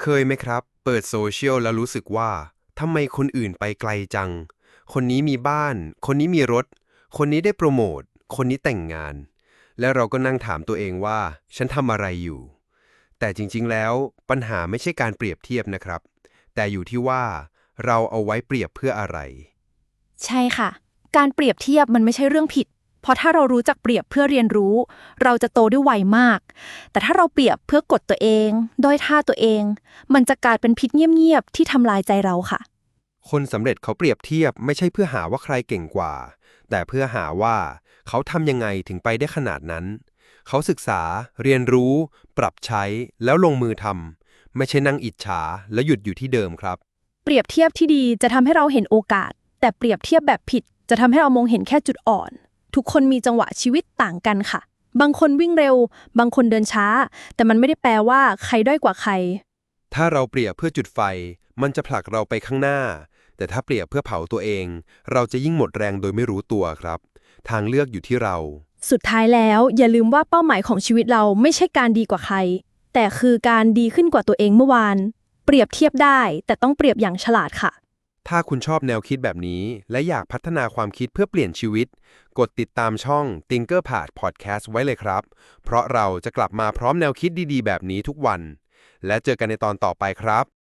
เคยไหมครับ เปิดโซเชียลแล้วรู้สึกว่าทำไมคนอื่นไปไกลจัง คนนี้มีบ้าน คนนี้มีรถ คนนี้ได้โปรโมท คนนี้แต่งงาน และเราก็นั่งถามตัวเองว่า ฉันทำอะไรอยู่ แต่จริงๆแล้วปัญหาไม่ใช่การเปรียบเทียบนะครับ แต่อยู่ที่ว่า เราเอาไว้เปรียบเพื่ออะไร ใช่ค่ะ การเปรียบเทียบมันไม่ใช่เรื่องผิด เพราะถ้าเรารู้จักเปรียบเพื่อเรียนรู้ เราจะโตได้ไวมาก แต่ถ้าเราเปรียบเพื่อกดตัวเองด้อยท่าตัวเอง มันจะกลายเป็นพิษเงียบๆที่ทำลายใจเราค่ะ คนสำเร็จเขาเปรียบเทียบไม่ใช่เพื่อหาว่าใครเก่งกว่า แต่เพื่อหาว่าเขาทำยังไงถึงไปได้ขนาดนั้น เขาศึกษา เรียนรู้ ปรับใช้แล้วลงมือทำไม่ใช่นั่งอิจฉาแล้วหยุดอยู่ที่เดิมครับ เปรียบเทียบที่ดีจะทำให้เราเห็นโอกาส แต่เปรียบเทียบแบบผิด จะทำให้เรามองเห็นแค่จุดอ่อน ทุกคนมีจังหวะชีวิตต่างกันค่ะ บางคนวิ่งเร็ว บางคนเดินช้า แต่มันไม่ได้แปลว่าใครด้อยกว่าใคร ถ้าเราเปรียบเพื่อจุดไฟ มันจะผลักเราไปข้างหน้า แต่ถ้าเปรียบเพื่อเผาตัวเอง เราจะยิ่งหมดแรงโดยไม่รู้ตัวครับ ทางเลือกอยู่ที่เรา สุดท้ายแล้ว อย่าลืมว่าเป้าหมายของชีวิตเราไม่ใช่การดีกว่าใคร แต่คือการดีขึ้นกว่าตัวเองเมื่อวาน เปรียบเทียบได้ แต่ต้องเปรียบอย่างฉลาดค่ะ ถ้าคุณชอบแนวคิดแบบนี้ และอยากพัฒนาความคิดเพื่อเปลี่ยนชีวิต กดติดตามช่อง t i n k e r p a d Podcast ไว้เลยครับ เพราะเราจะกลับมาพร้อมแนวคิดดีๆ แบบนี้ทุกวัน และเจอกันในตอนต่อไปครับ